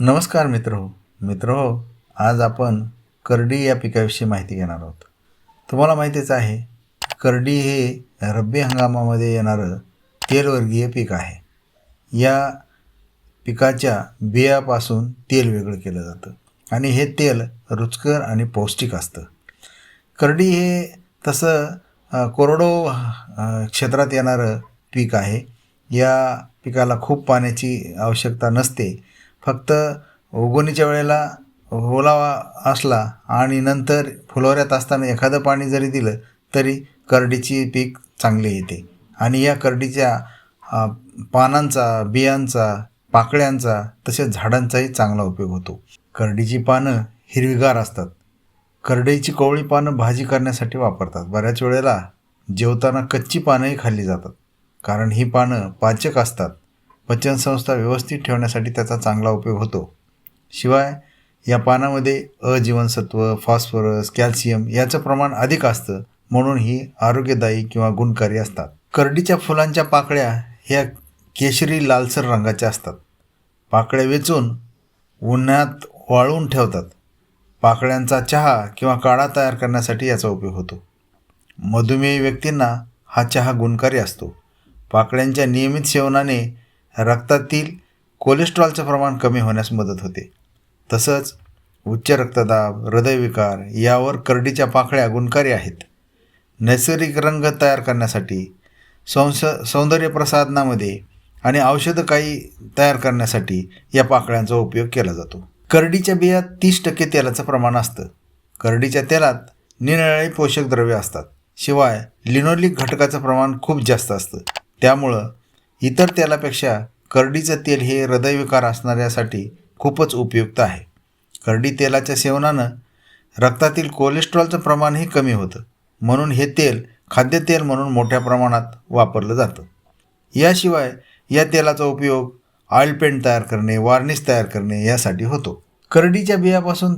नमस्कार मित्र. हो मित्र हो आज आपण करडी या पिकाविषयी माहिती घेणार आहोत. तुम्हाला माहितीच आहे करडी हे रब्बी हंगामामध्ये येणारं तेलवर्गीय पीक आहे. या पिकाच्या बियापासून तेल वेगळं केलं जातं आणि हे तेल रुचकर आणि पौष्टिक असतं. करडी हे तसं कोरडो क्षेत्रात येणारं पीक आहे. या पिकाला खूप पाण्याची आवश्यकता नसते. फक्त उगवणीच्या वेळेला ओलावा असला आणि नंतर फुलोऱ्यात असताना एखादं पाणी जरी दिलं तरी करडीची पीक चांगले येते. आणि या करडीच्या पानांचा बियांचा पाकळ्यांचा तसेच झाडांचाही चांगला उपयोग होतो. करडीची पानं हिरवीगार असतात. करडईची कोवळी पानं भाजी करण्यासाठी वापरतात. बऱ्याच वेळेला जेवताना कच्ची पानंही खाल्ली जातात. कारण ही पानं पाचक असतात. पचनसंस्था व्यवस्थित ठेवण्यासाठी त्याचा चांगला उपयोग होतो. शिवाय या पानामध्ये अजीवनसत्व फॉस्फरस कॅल्शियम याचं प्रमाण अधिक असतं म्हणून ही आरोग्यदायी किंवा गुणकारी असतात. करडीच्या फुलांच्या पाकळ्या ह्या केशरी लालसर रंगाच्या असतात. पाकळ्या वेचून उन्हात वाळून ठेवतात. पाकळ्यांचा चहा किंवा काढा तयार करण्यासाठी याचा उपयोग होतो. मधुमेही व्यक्तींना हा चहा गुणकारी असतो. पाकळ्यांच्या नियमित सेवनाने रक्तातील कोलेस्ट्रॉलचं प्रमाण कमी होण्यास मदत होते. तसंच उच्च रक्तदाब हृदयविकार यावर करडीच्या पाकळ्या गुणकारी आहेत. नैसर्गिक रंग तयार करण्यासाठी संस सौंदर्य प्रसाधनामध्ये आणि औषधं काही तयार करण्यासाठी या पाकळ्यांचा उपयोग केला जातो. करडीच्या बियात तीस टक्के तेलाचं प्रमाण असतं. करडीच्या तेलात निरनिराळी पोषक द्रव्ये असतात. शिवाय लिनोलिक घटकाचं प्रमाण खूप जास्त असतं. त्यामुळं इतर तेलापेक्षा करडीचं तेल हे हृदयविकार असणाऱ्यासाठी खूपच उपयुक्त आहे. करडी तेलाच्या सेवनानं रक्तातील कोलेस्ट्रॉलचं प्रमाणही कमी होतं. म्हणून हे तेल खाद्यतेल म्हणून मोठ्या प्रमाणात वापरलं जातं. याशिवाय या तेलाचा उपयोग ऑइल पेंट तयार करणे वार्निश तयार करणे यासाठी होतो. करडीच्या बियापासून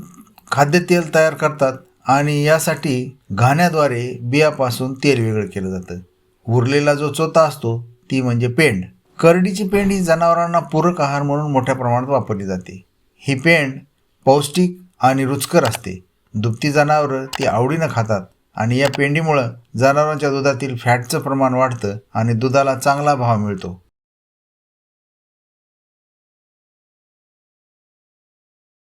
खाद्यतेल तयार करतात आणि यासाठी घाण्याद्वारे बियापासून तेल वेगळं केलं जातं. उरलेला जो चोथा असतो ती म्हणजे पेंड. करडीची पेंड ही जनावरांना पूरक आहार म्हणून मोठ्या प्रमाणात वापरली जाते. ही पेंड पौष्टिक आणि रुचकर असते. दुभती जनावरं ती आवडीनं खातात आणि या पेंडीमुळं जनावरांच्या दुधातील फॅटचं प्रमाण वाढतं आणि दुधाला चांगला भाव मिळतो.